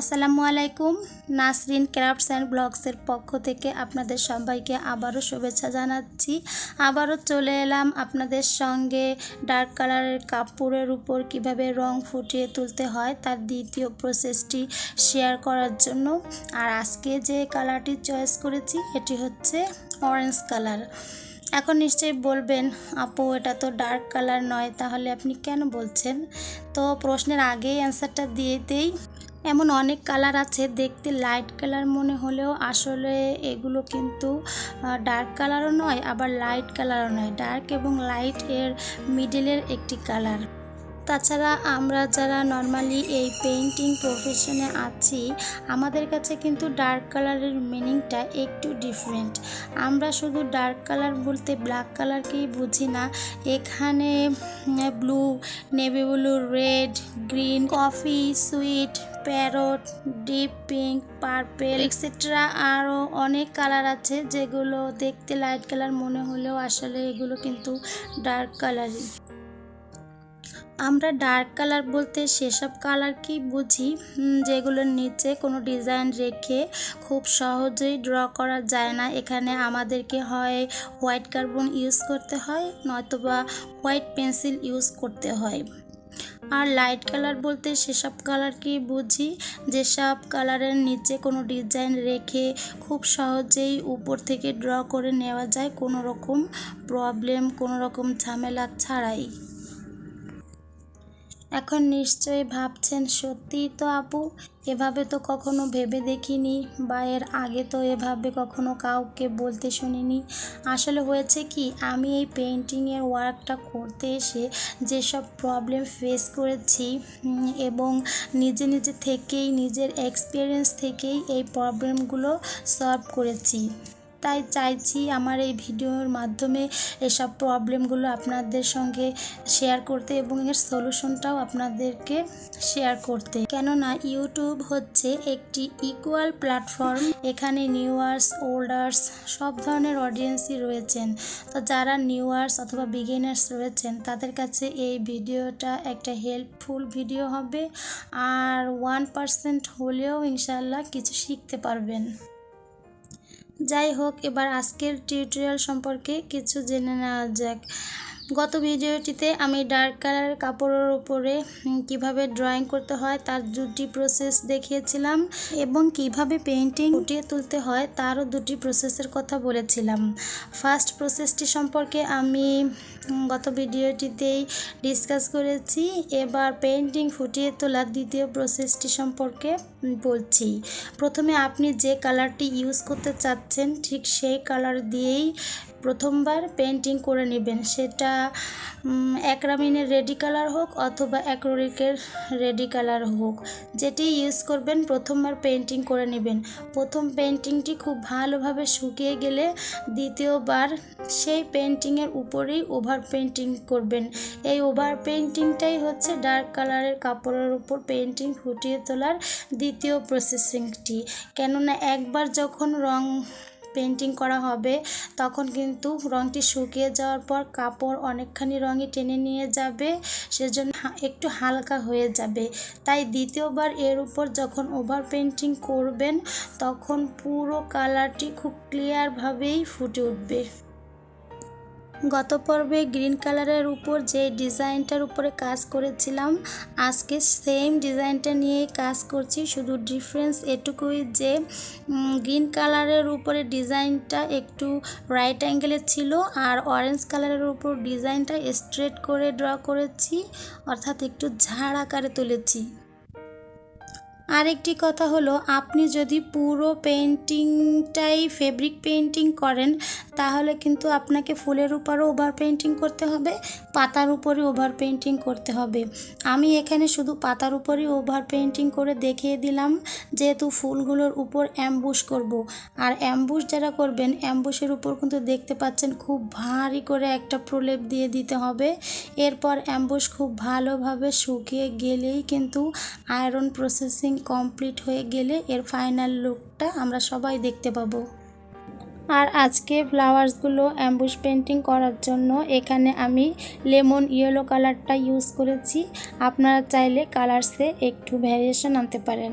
আসসালামু আলাইকুম। Nasrin crafts and ব্লগসের পক্ষ থেকে আপনাদের সবাইকে আবারও শুভেচ্ছা জানাচ্ছি। আবারও চলে এলাম আপনাদের সঙ্গে ডার্ক কালারের কাপড়ের উপর কীভাবে রং ফুটিয়ে তুলতে হয়, তার দ্বিতীয় প্রসেসটি শেয়ার করার জন্য। আর আজকে যে কালারটি চয়েস করেছি, এটি হচ্ছে অরেঞ্জ কালার এখন নিশ্চয়ই বলবেন, আপু, এটা তো ডার্ক কালার নয়, তাহলে আপনি কেন বলছেন? তো প্রশ্নের আগেই অ্যান্সারটা দিয়ে দেই। এমন অনেক কালার আছে, দেখতে লাইট কালার মনে হলেও আসলে এগুলো কিন্তু ডার্ক কালারও নয়, আবার লাইট কালারও নয়। ডার্ক এবং লাইটের মিডিলের একটি কালার তাছাড়া আমরা যারা নর্মালি এই পেইন্টিং প্রফেশনে আছি, আমাদের কাছে কিন্তু ডার্ক কালারের মিনিংটা একটু ডিফারেন্ট আমরা শুধু ডার্ক কালার বলতে ব্ল্যাক কালারকেই বুঝি না। এখানে blue navy blue red green coffee sweet parrot deep pink purple etcetera আরও অনেক কালার আছে যেগুলো দেখতে লাইট কালার মনে হলেও আসলে এগুলো কিন্তু ডার্ক কালারই আমরা ডার্ক কালার বলতে সেসব কালারকেই বুঝি? যেগুলোর নিচে কোনো ডিজাইন রেখে খুব সহজেই ড্র করা যায় না। এখানে আমাদেরকে হয় হোয়াইট কার্বন ইউজ করতে হয় নয়তোবা হোয়াইট পেন্সিল ইউজ করতে হয়। আর লাইট কালার বলতে সেসব কালার কি বুঝি? যেসব কালারের নিচে কোনো ডিজাইন রেখে খুব সহজেই উপর থেকে ড্র করে নেওয়া যায়, কোনো রকম প্রবলেম কোনো রকম ঝামেলা ছাড়াই। এখন নিশ্চয়ই ভাবছেন, সত্যিই তো আপু? এভাবে তো কখনো ভেবে দেখিনি, বা এর আগে তো এভাবে কখনো কাউকে বলতে শুনিনি। আসলে হয়েছে কি, আমি এই পেন্টিংয়ের ওয়ার্কটা করতে এসে যেসব প্রবলেম ফেস করেছি এবং নিজে নিজে থেকেই, নিজের এক্সপিরিয়েন্স থেকেই এই প্রবলেমগুলো সলভ করেছি। তাই চাইছি আমার এই ভিডিওর মাধ্যমে এসব প্রবলেমগুলো আপনাদের সঙ্গে শেয়ার করতে এবং এর সলিউশনটাও আপনাদেরকে শেয়ার করতে। কেননা ইউটিউব হচ্ছে একটি ইকুয়াল প্ল্যাটফর্ম এখানে নিউয়ার্স ওল্ডার্স সব ধরনের অডিয়েন্সই রয়েছেন। তো যারা নিউয়ার্স অথবা বিগিনার্স রয়েছেন, তাদের কাছে এই ভিডিওটা একটা হেল্পফুল ভিডিও হবে। আর ওয়ান পার্সেন্ট হলেও ইনশাল্লাহ কিছু শিখতে পারবেন। যাই হোক এবার আজকের টিউটোরিয়াল সম্পর্কে কিছু জেনে নেওয়া যাক। গত ভিডিওটিতে আমি ডার্ক কালারের কাপড়ের উপরে কীভাবে ড্রয়িং করতে হয় তার দুটি প্রসেস দেখিয়েছিলাম এবং কীভাবে পেন্টিং ফুটিয়ে তুলতে হয় তারও দুটি প্রসেসের কথা বলেছিলাম। ফার্স্ট প্রসেসটি সম্পর্কে আমি গত ভিডিওটিতেই ডিসকাস করেছি। এবার পেন্টিং ফুটিয়ে তোলার দ্বিতীয় প্রসেসটি সম্পর্কে বলছি। প্রথমে আপনি যে কালারটি ইউজ করতে চাচ্ছেন, ঠিক সেই কালার দিয়েই প্রথমবার পেন্টিং করে নেবেন। সেটা অ্যাক্রামিনের রেডি কালার হোক অথবা অ্যাক্রোলিকের রেডি কালার হোক, যেটি ইউজ করবেন, প্রথমবার পেন্টিং করে নেবেন। প্রথম পেন্টিংটি খুব ভালোভাবে শুকিয়ে গেলে দ্বিতীয়বার সেই পেন্টিংয়ের উপরেই ওভার পেন্টিং করবেন। এই ওভার পেন্টিংটাই হচ্ছে ডার্ক কালারের কাপড়ের উপর পেন্টিং ফুটিয়ে তোলার দ্বিতীয় প্রসেসিংটি কেননা একবার যখন রং পেন্টিং করা হবে, তখন কিন্তু রঙটি শুকিয়ে যাওয়ার পর কাপড় অনেকখানি রঙে টেনে নিয়ে যাবে, সেজন্য একটু হালকা হয়ে যাবে। তাই দ্বিতীয়বার এর উপর যখন ওভার পেন্টিং করবেন, তখন পুরো কালারটি খুব ক্লিয়ারভাবেই ফুটে উঠবে। গত পর্বে গ্রিন কালারের উপর যে ডিজাইনটার উপরে কাজ করেছিলাম, আজকে সেম ডিজাইনটা নিয়েই কাজ করছি। শুধু ডিফারেন্স এটুকুই যে গ্রিন কালারের উপরে ডিজাইনটা একটু রাইট অ্যাঙ্গেলে ছিল আর অরেঞ্জ কালারের উপর ডিজাইনটা স্ট্রেট করে ড্র করেছি, অর্থাৎ একটু ঝাড় আকারে তুলেছি। আরেকটি কথা হলো, আপনি যদি পুরো পেন্টিংটাই ফেব্রিক পেন্টিং করেন, তাহলে কিন্তু আপনাকে ফুলের উপরও ওভার পেন্টিং করতে হবে, পাতার উপরে ওভার পেন্টিং করতে হবে আমি এখানে শুধু পাতার উপরেই ওভার পেন্টিং করে দেখিয়ে দিলাম, যেহেতু ফুলগুলোর উপর অ্যাম্বুশ করব। আর অ্যাম্বুশ যারা করবেন, অ্যাম্বুশের উপর কিন্তু দেখতে পাচ্ছেন খুব ভারী করে একটা প্রলেপ দিয়ে দিতে হবে এরপর অ্যাম্বুশ খুব ভালোভাবে শুকিয়ে গেলেই কিন্তু আয়রন প্রসেসিং কমপ্লিট হয়ে গেলে এর ফাইনাল লুকটা আমরা সবাই দেখতে পাবো। আর আজকে ফ্লাওয়ার্সগুলো অ্যাম্বুশ পেন্টিং করার জন্য এখানে আমি লেমন ইয়েলো কালারটা ইউজ করেছি। আপনারা চাইলে কালার্সে একটু ভ্যারিয়েশন আনতে পারেন।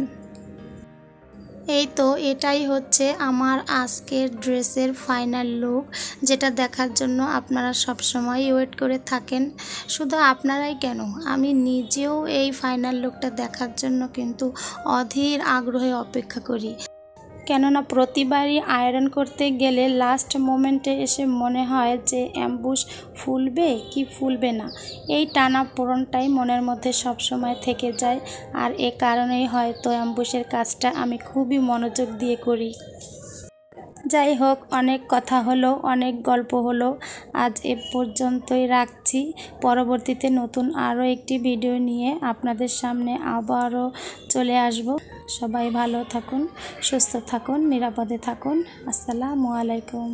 এই তো এটাই হচ্ছে আমার আজকের ড্রেসের ফাইনাল লুক যেটা দেখার জন্য আপনারা সব সময় ওয়েট করে থাকেন। শুধু আপনারাই কেন? আমি নিজেও এই ফাইনাল লুকটা দেখার জন্য কিন্তু অধীর আগ্রহে অপেক্ষা করি। কেননা প্রতিবারই আয়রন করতে গেলে লাস্ট মোমেন্টে এসে মনে হয় যে অ্যাম্বুস ফুলবে কি ফুলবে না। এই টানা পূরণটাই মনের মধ্যে সবসময় থেকে যায়। আর এ কারণেই হয়তো অ্যাম্বুশের কাজটা আমি খুবই মনোযোগ দিয়ে করি। যাই হোক অনেক কথা হলো, অনেক গল্প হলো। আজ এ পর্যন্তই রাখছি। পরবর্তীতে নতুন আরও একটি ভিডিও নিয়ে আপনাদের সামনে আবারও চলে আসব। সবাই ভালো থাকুন, সুস্থ থাকুন, নিরাপদে থাকুন। আসসালামু আলাইকুম।